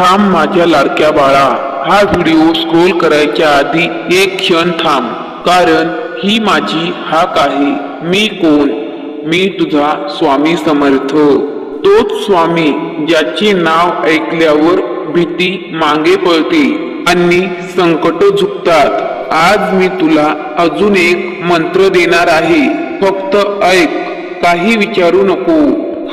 थांब माझ्या लाडक्या बाळा. हा व्हिडिओ स्क्रोल करायच्या आधी एक क्षण थांब कारण ही माझी हाक आहे. मी कोण? मी तुझा स्वामी समर्थ. तोच स्वामी ज्याचे नाव ऐकल्यावर भीती मागे पळते आणि संकट झुकतात. आज मी तुला अजून एक मंत्र देणार आहे. फक्त ऐक काही विचारू नको.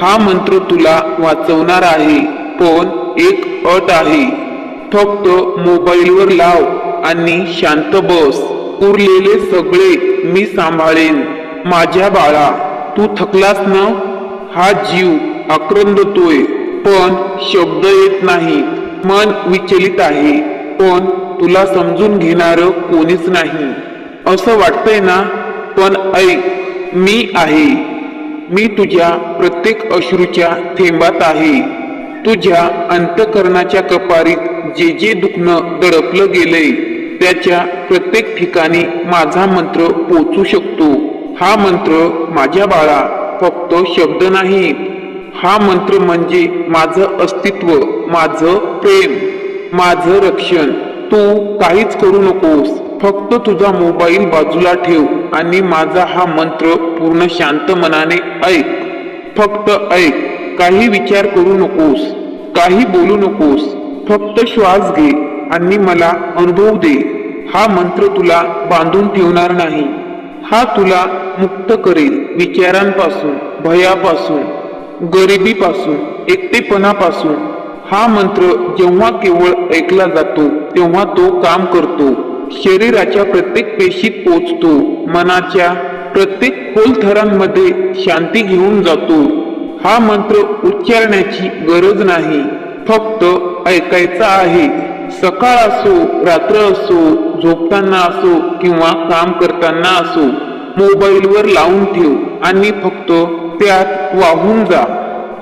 हा मंत्र तुला वाचवणार आहे. पण एक अट आहे. फक्त मोबाईलवर लाव आणि शांत बस. उरलेले सगळे मी सांभाळेन. माझ्या बाळा तू थकलास ना? हा जीव आक्रंदतोय. पण शब्द येत नाही. मन विचलित आहे. पण तुला समजून घेणार कोणीच नाही. असं वाटतंय ना? पण ऐक मी आहे. मी तुझ्या प्रत्येक अश्रूच्या थेंबात आहे. तुझ्या अंतकरणाच्या कपारीत जे जे दुखणं दडपलं गेलंय त्याच्या प्रत्येक ठिकाणी माझा मंत्र पोचू शकतो. हा मंत्र माझ्या बाळा फक्त शब्द नाही. हा मंत्र म्हणजे माझं अस्तित्व माझं प्रेम माझं रक्षण. तू काहीच करू नकोस. फक्त तुझा मोबाईल बाजूला ठेव आणि माझा हा मंत्र पूर्ण शांत मनाने ऐक. फक्त ऐक. काही विचार करू नकोस काही बोलू नकोस फक्त श्वास घे आणि मला अनुभव दे. हा मंत्र तुला बांधून ठेवणार नाही. हा तुला मुक्त करेल विचारांपासून भयापासून गरिबीपासून एकटेपणापासून. हा मंत्र जेव्हा केवळ ऐकला जातो तेव्हा तो काम करतो. शरीराच्या प्रत्येक पेशीत पोचतो मनाच्या प्रत्येक खोल थरांमध्ये शांती घेऊन जातो. हा मंत्र उच्चारण्याची गरज नाही. फक्त ऐकायचा आहे. सकाळ असो रात्र असो झोपताना असो किंवा काम करताना असो मोबाईलवर लावून ठेव आणि फक्त त्यात वाहून जा.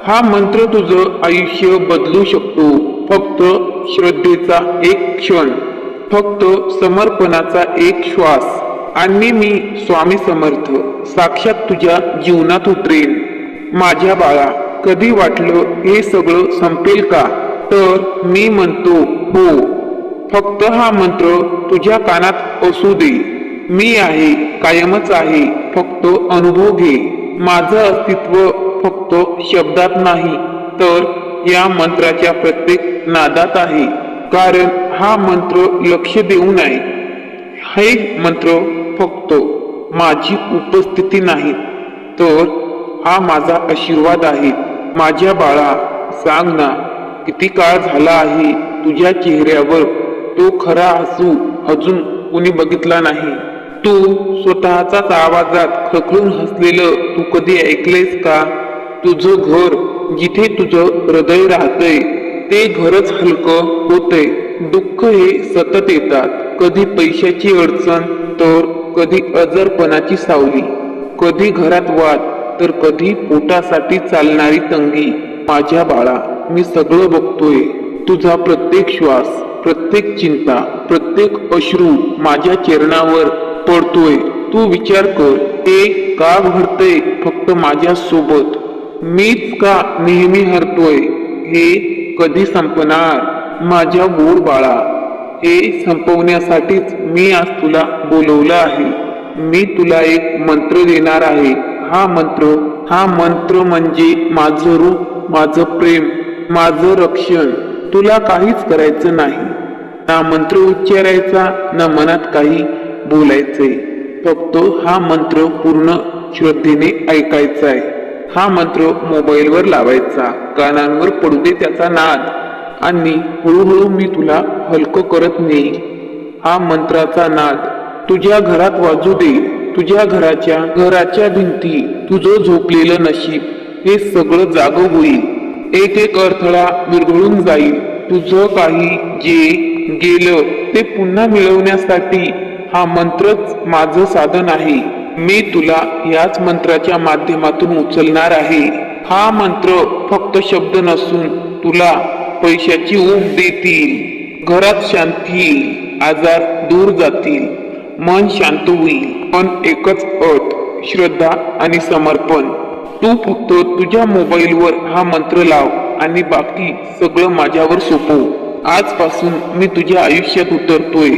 हा मंत्र तुझं आयुष्य बदलू शकतो. फक्त श्रद्धेचा एक क्षण. फक्त समर्पणाचा एक श्वास. आणि मी स्वामी समर्थ. साक्षात तुझ्या जीवनात उतरेन. माझ्या बाळा कधी वाटलं हे सगळं संपेल का? तर मी म्हणतो हो. फक्त हा मंत्र तुझ्या कानात असू दे. मी आहे कायमच आहे. फक्त अनुभव घे. माझं अस्तित्व फक्त शब्दात नाही तर या मंत्राच्या प्रत्येक नादात आहे. कारण हा मंत्र लक्ष देऊ नये. हे मंत्र फक्त माझी उपस्थिती नाही तर हा माझा आशीर्वाद आहे. माझ्या बाळा सांग ना किती काळ झाला आहे तुझ्या चेहऱ्यावर? तो खरा हसू अजून कुणी बघितला नाही. तू स्वतःचाच आवाजात खखळून हसलेलं तू कधी ऐकलेस का? तुझं घर जिथे तुझं हृदय राहतंय ते घरच हलकं होतंय. दुःख हे सतत येतात. कधी पैशाची अडचण तर कधी अजरपणाची सावली. कधी घरात वाद तर कधी पोटासाठी चालणारी तंगी माझ्या बाळा मी सगळं बघतोय. तुझा प्रत्येक श्वास प्रत्येक चिंता प्रत्येक अश्रू माझ्या चरणावर पडतोय. तू विचार कर ते का घडतंय फक्त माझ्या सोबत मीच का नेहमी हरतोय? हे कधी संपणार? माझ्या गोड बाळा हे संपवण्यासाठीच मी आज तुला बोलवलं आहे. मी तुला एक मंत्र देणार आहे. हा मंत्र हा मंत्र म्हणजे माझं रूप माझं प्रेम माझं रक्षण. तुला काहीच करायचं नाही. ना मंत्र उच्चारायचा ना मनात काही बोलायचंय. फक्त हा मंत्र पूर्ण श्रद्धेने ऐकायचा आहे. हा मंत्र मोबाईलवर लावायचा कानांवर पडू दे त्याचा नाद. आणि हळूहळू मी तुला हलकं करत नेईल हा मंत्राचा नाद तुझ्या घरात वाजू दे. तुझ्या घराच्या घराच्या भिंती तुझं झोपलेलं नशीब हे सगळं जाग होईल. एक एक अडथळा विरघळून जाईल. तुझं काही जे गेलं ते पुन्हा मिळवण्यासाठी हा मंत्रच माझं साधन आहे. मी तुला याच मंत्राच्या माध्यमातून उचलणार आहे. हा मंत्र फक्त शब्द नसून तुला पैशाची ऊब देतील. घरात शांती आजार दूर जातील. मन शांत होईल. पण एकच अट श्रद्धा आणि समर्पण. तू फक्त तुझ्या मोबाईलवर हा मंत्र लाव आणि बाकी सगळं माझ्यावर सोपव. आजपासून मी तुझ्या आयुष्यात उतरतोय.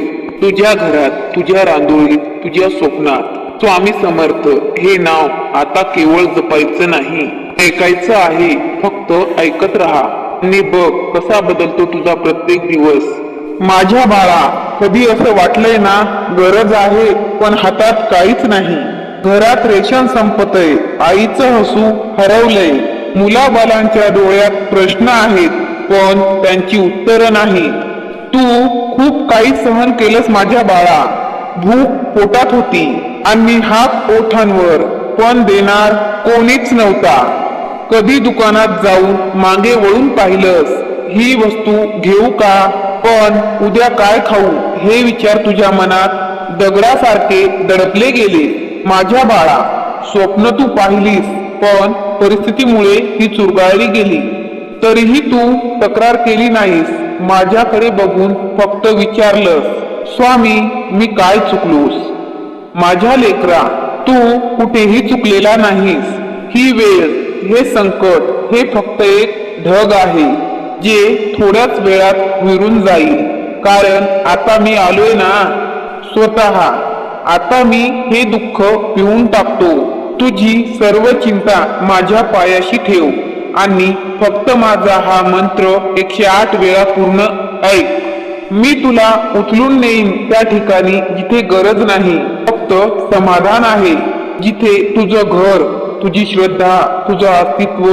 तुझ्या घरात तुझ्या रांगोळीत तुझ्या स्वप्नात. स्वामी समर्थ हे नाव आता केवळ जपायचं नाही. ऐकायचं आहे फक्त ऐकत राहा. आणि बघ कसा बदलतो तुझा प्रत्येक दिवस. माझ्या बाळा कधी असं वाटलंय ना गरज आहे पण हातात काहीच नाही. घरात रेशन संपतय आईचं हसू हरवलंय. मुलाबालांच्या डोळ्यात प्रश्न आहेत पण त्यांची उत्तरं नाही. तू खूप काही सहन केलंस माझ्या बाळा. भूक पोटात होती आणि हात ओठांवर पण देणार कोणीच नव्हता. कधी दुकानात जाऊन मागे वळून पाहिलंस ही वस्तू घेऊ का? पण उद्या काय खाऊ हे विचार तुझ्या मनात दगडासारखे दडपले गेले. माझ्या बाळा स्वप्न तू पाहिलीस पण परिस्थितीमुळे ती चुरगाळली गेली. तरीही तू तक्रार केली नाहीस. माझ्याकडे बघून फक्त विचारलंस स्वामी मी काय चुकलोस? माझ्या लेकरा तू कुठेही चुकलेला नाहीस. ही वेळ हे संकट हे फक्त एक ढग आहे. जे थोड्याच वेळात विरून जाईल. कारण आता मी आलोय ना स्वतः. आता मी हे दुःख पिऊन टाकतो. तुझी सर्व चिंता माझ्या पायाशी ठेव. आणि फक्त माझा हा मंत्र एकशे आठ वेळा पूर्ण ऐक. मी तुला उचलून नेईन त्या ठिकाणी जिथे गरज नाही. फक्त समाधान आहे जिथे तुझं घर तुझी श्रद्धा तुझं अस्तित्व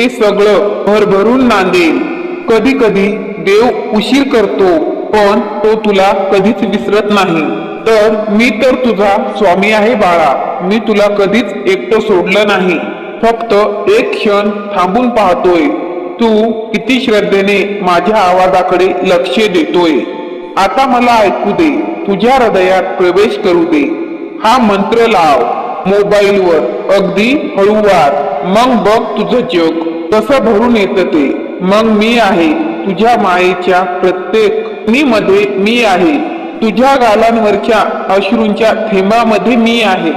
ते सगळं भरभरून नांदेल कधी कधी देव उशीर करतो पण तो तुला कधीच विसरत नाही. तर मी तर तुझा स्वामी आहे बाळा. मी तुला कधीच एकटं सोडलं नाही. फक्त एक क्षण थांबून पाहतोय. तू किती श्रद्धेने माझ्या आवाजाकडे लक्ष देतोय. आता मला ऐकू दे. तुझ्या हृदयात प्रवेश करू दे. हा मंत्र लाव. मोबाईलवर अगदी हळूवार. मग बघ तुझं जग. कसं भरून येतं ते? मग मी आहे तुझ्या मायेच्या प्रत्येकमध्ये मी आहे. तुझ्या गालांवरच्या अश्रूंच्या थेंबामध्ये मी आहे.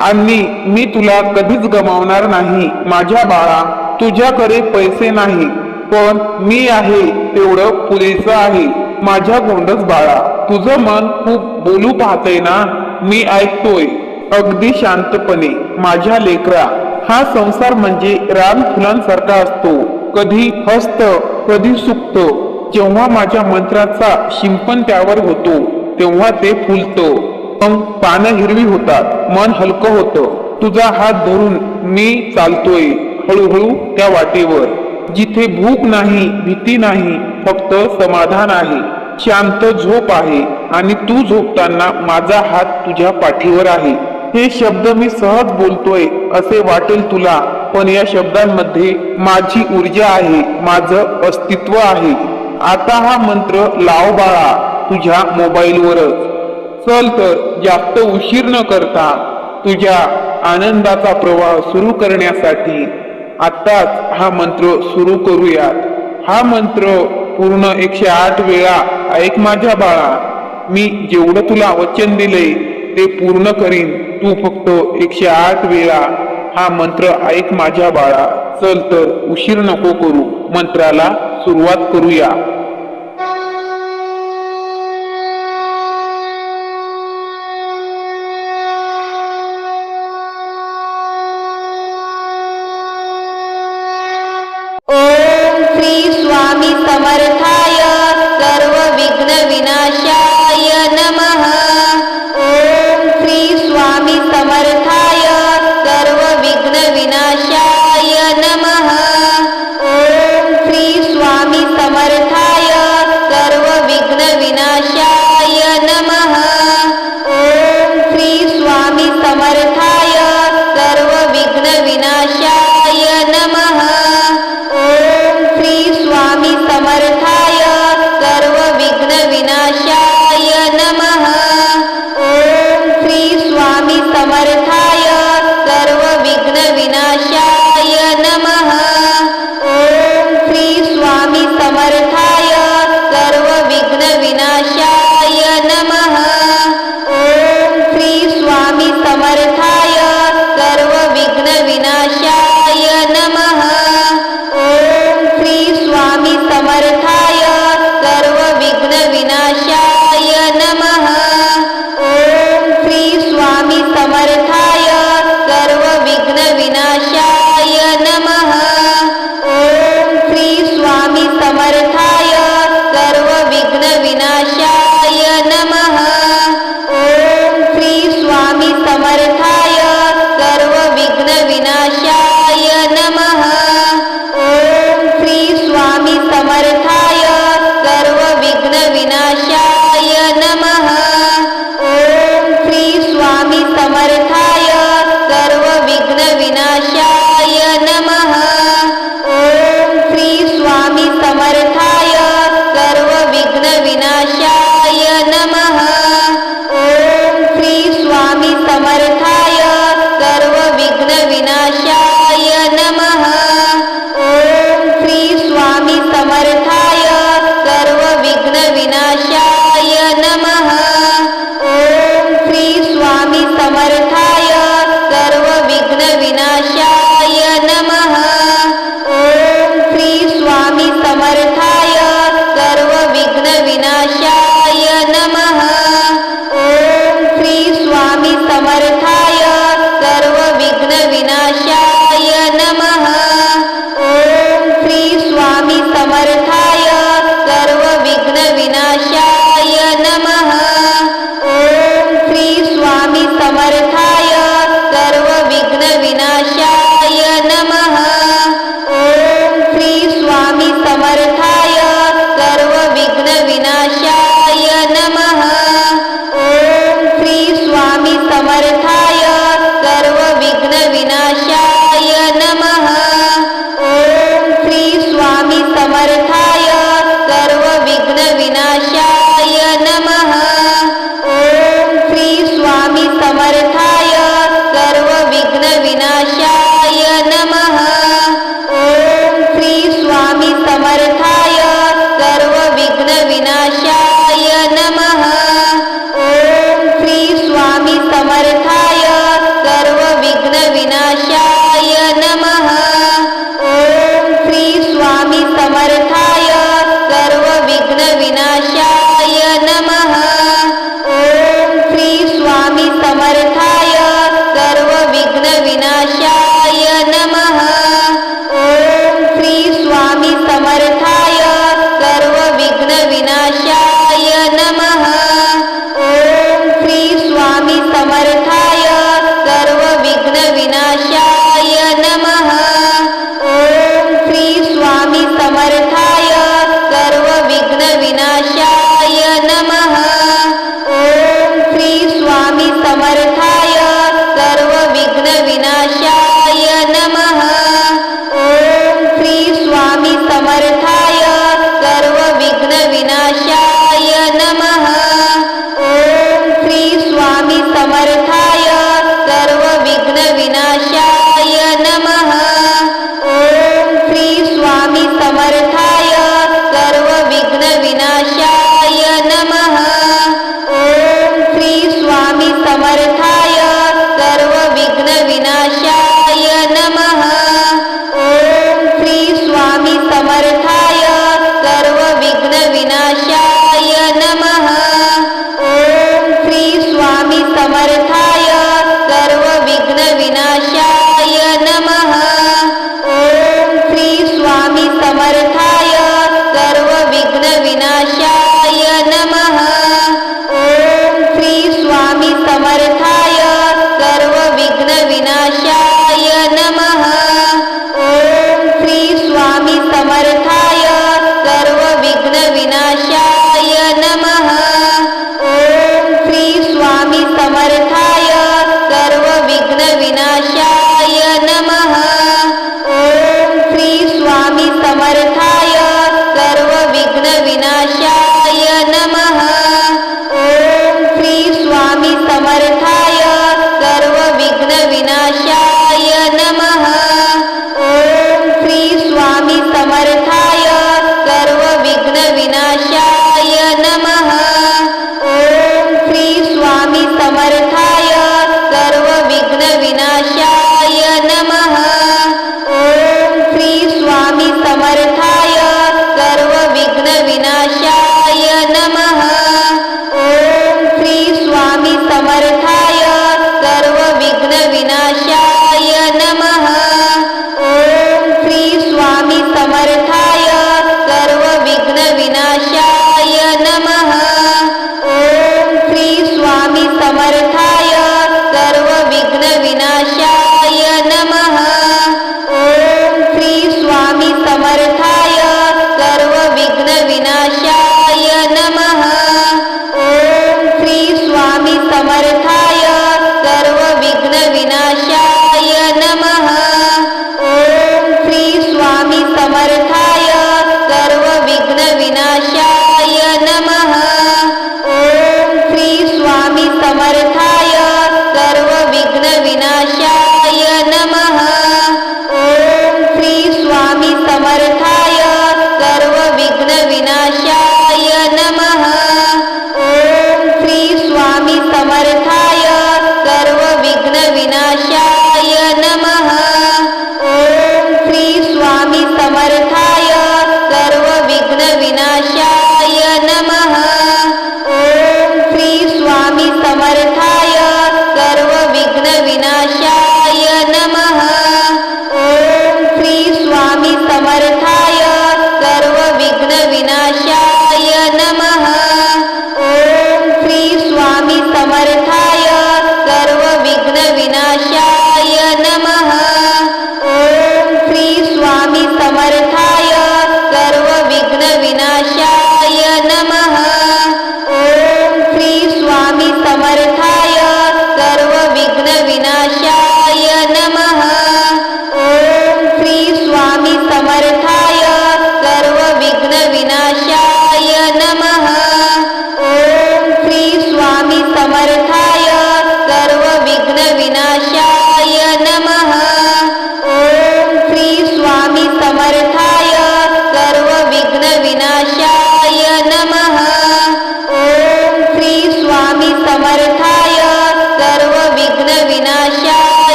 आणि मी तुला कधीच गमावणार नाही माझ्या बाळा. तुझ्याकडे पैसे नाही पण मी आहे तेवढं पुरेसं आहे. माझ्या गोंडस बाळा तुझं मन खूप बोलू पाहतय ना? मी ऐकतोय. अगदी शांतपणे माझ्या लेकरा. हा संसार म्हणजे रान फुलांसारखा असतो. कधी हसत कधी सुकत. जेव्हा माझ्या मंत्राचा शिंपण त्यावर होतो तेव्हा ते फुलतं. मग पानं हिरवी होतात मन हलकं होतं. तुझा हात धरून मी चालतोय हळूहळू त्या वाटेवर. जिथे भूक नाही भीती नाही फक्त समाधान आहे. शांत झोप आहे आणि तू झोपताना माझा हात तुझ्या पाठीवर आहे. हे शब्द मी सहज बोलतोय असे वाटेल तुला पण या शब्दांमध्ये माझी ऊर्जा आहे माझं अस्तित्व आहे. आता हा मंत्र लाव बाळा तुझ्या मोबाईलवरच. चल तर जास्त उशीर न करता तुझ्या आनंदाचा प्रवाह सुरू करण्यासाठी आत्ताच हा मंत्र सुरू करूयात. हा मंत्र पूर्ण एकशे आठ वेळा ऐक माझ्या बाळा. मी जेवढं तुला वचन दिले ते पूर्ण करीन. तू फक्त एकशे आठ वेळा हा मंत्र ऐक माझ्या बाळा. चल तर उशीर नको करू. मंत्राला सुरुवात करूया. ओम श्री स्वामी समर्थ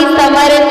स्वामी समर्थाय